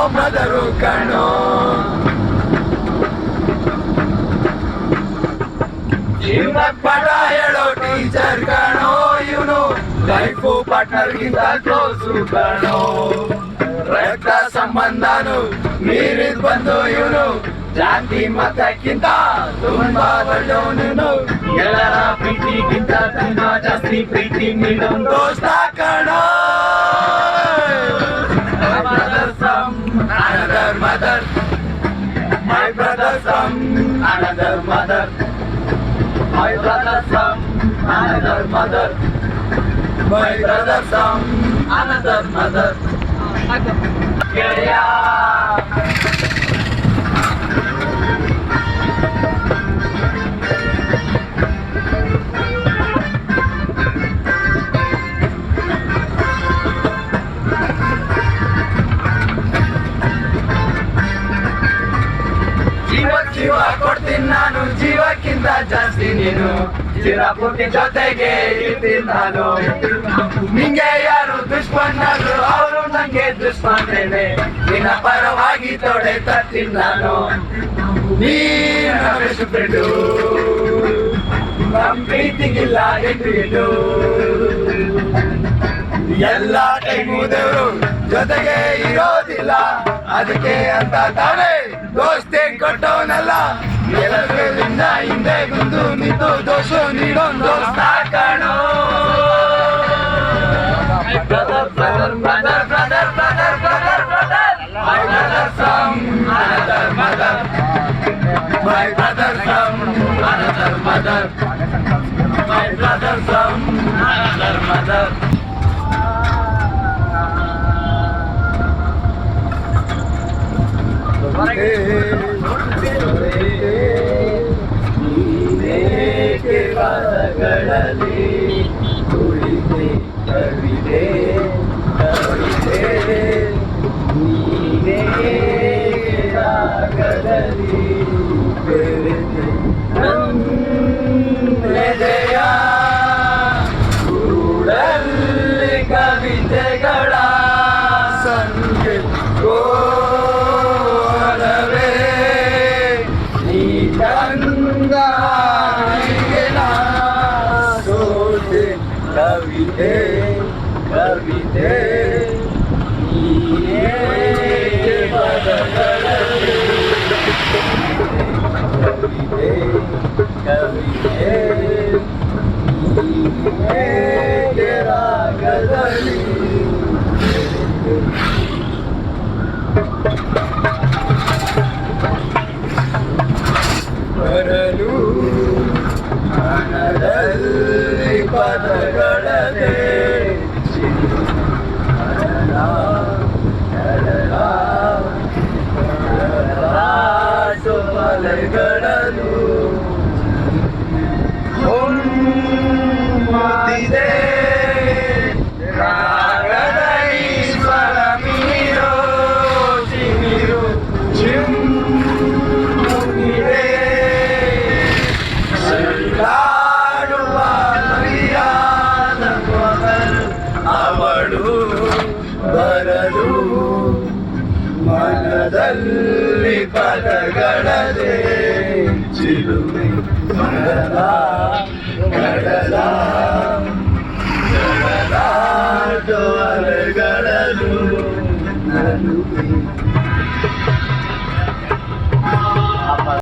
Mother ಕಣೋ ಜೀವನ ಪಾಠ ಹೇಳೋ ಟೀಚರ್ ಕಣೋ ಇವನು ಲೈಫು ಪಾರ್ಟ್ನರ್ ಗಿಂತ ಕ್ಲೋಸು ಕಣೋ ರಕ್ತ ಸಂಬಂಧನು ಮೀರಿದ್ ಬಂದು ಇವನು ಜಾತಿ ಮತಕ್ಕಿಂತ ತುಂಬಾ ಒಳ್ಳೆಯವನು ಎಲ್ಲರ ಪ್ರೀತಿಗಿಂತ ತುಂಬಾ ಜಾಸ್ತಿ ಪ್ರೀತಿ ನೀಡೋನು ದೋಸ್ತ another mother. My brother from another mother. My brother from another mother. Yeah, yeah. ಜೀವಕ್ಕಿಂತ ಜಾಸ್ತಿ ನೀನು. ಚಿರಪುಟಿ ಜೊತೆಗೆ ಇರ್ತೀನಿ ನಿಂಗೆ ಯಾರು ದುಷ್ಪಣ್ಣರು ಅವರು ನಂಗೆ ದುಷ್ಮನೇನೆ ನಿನ್ನ ಪರವಾಗಿ ತೊಡೆ ತರ್ತೀನಿ ನಾನು ನೀನು ನಮ್ ಪ್ರೀತಿಗಿಲ್ಲ ಎಂದು ಎಲ್ಲ ಟೈಮು ಜೊತೆಗೆ ಇರೋದಿಲ್ಲ. ಅದಕ್ಕೆ ಅಂತ ತಾನೇ ದೋಸ್ತಿ ಕೊಟ್ಟವನಲ್ಲ. ಎಲ್ಲರಿಂದ ಹಿಂದೆ ಬಂದು ನಿಂತು ದೋಷ ನೀಡೋ ದೋಸ್ತ ಕಾಣೋ Brother, brother, brother, brother, brother, brother, brother. My brother from another mother. ಪದಗಳಲ್ಲಿ ಕುಳಿತೆ ಕವಿತೆ ಕವಿತೆ ನೀನೇ ರಾಗದಲ್ಲಿ கவிதே கவிதே நீயே கவிதே கவிதே நீயே ಪದಗಳದೆ ಕಡಲ ಅವಳು ಬರಲು ಮನದಲ್ಲಿ ಪದಗಳದೆ ಚಿಲುಮೆ ಕಡಲ ಕಡಲ ಕಡಲಾಟು ಅಲೆಗಳಲು ನಲುವೆ